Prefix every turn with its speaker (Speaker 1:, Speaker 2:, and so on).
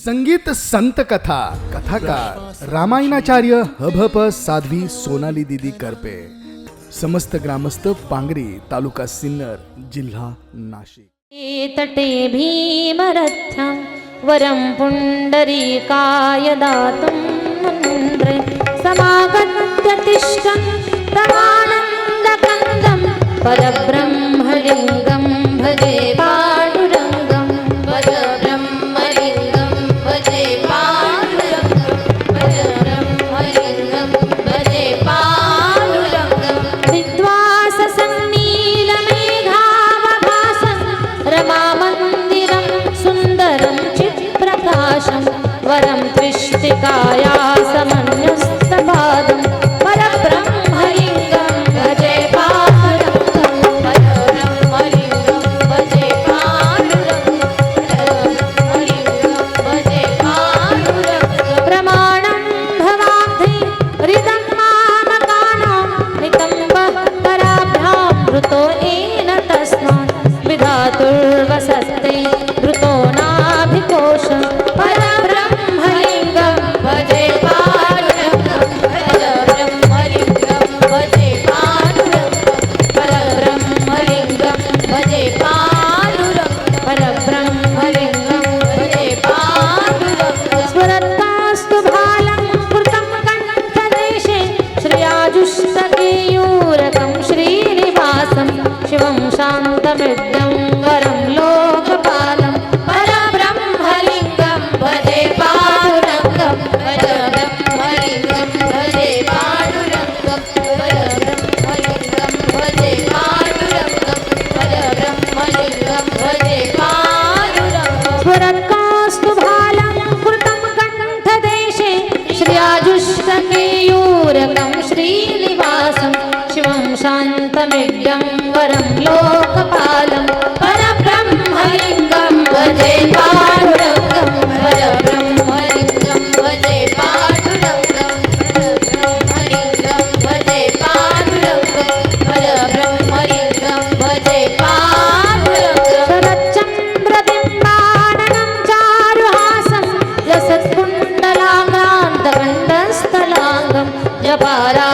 Speaker 1: संगीत संत कथा, कथाकार, रामायणाचार्य हभप साध्वी सोनाली दीदी करपे, समस्त ग्रामस्थ पांगरी, तालुका सिन्नर, जिल्हा नाशिक.
Speaker 2: तटे भीमरथ्यं वरं पुण्डरीकाय दातुं नन्द्रे समागत्य तिष्ठं परब्रह्मलिङ्गम् सखेयूरकं श्रीनिवासं शिवं शान्तमिड्डं वरं लो পারা